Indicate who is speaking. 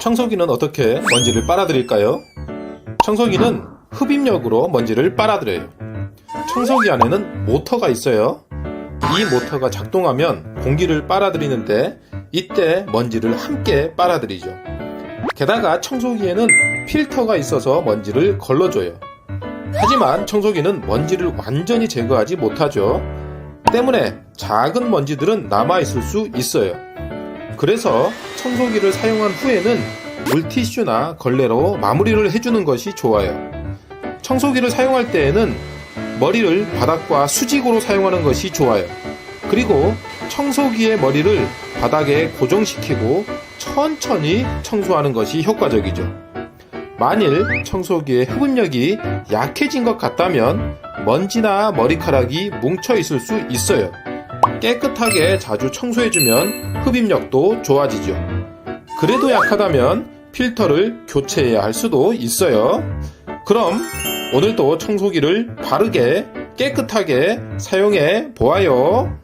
Speaker 1: 청소기는 어떻게 먼지를 빨아들일까요? 청소기는 흡입력으로 먼지를 빨아들여요. 청소기 안에는 모터가 있어요. 이 모터가 작동하면 공기를 빨아들이는데 이때 먼지를 함께 빨아들이죠. 게다가 청소기에는 필터가 있어서 먼지를 걸러줘요. 하지만 청소기는 먼지를 완전히 제거하지 못하죠. 때문에 작은 먼지들은 남아있을 수 있어요. 그래서 청소기를 사용한 후에는 물티슈나 걸레로 마무리를 해주는 것이 좋아요. 청소기를 사용할 때에는 머리를 바닥과 수직으로 사용하는 것이 좋아요. 그리고 청소기의 머리를 바닥에 고정시키고 천천히 청소하는 것이 효과적이죠. 만일 청소기의 흡입력이 약해진 것 같다면 먼지나 머리카락이 뭉쳐 있을 수 있어요. 깨끗하게 자주 청소해주면 흡입력도 좋아지죠. 그래도 약하다면 필터를 교체해야 할 수도 있어요. 그럼 오늘도 청소기를 바르게 깨끗하게 사용해 보아요.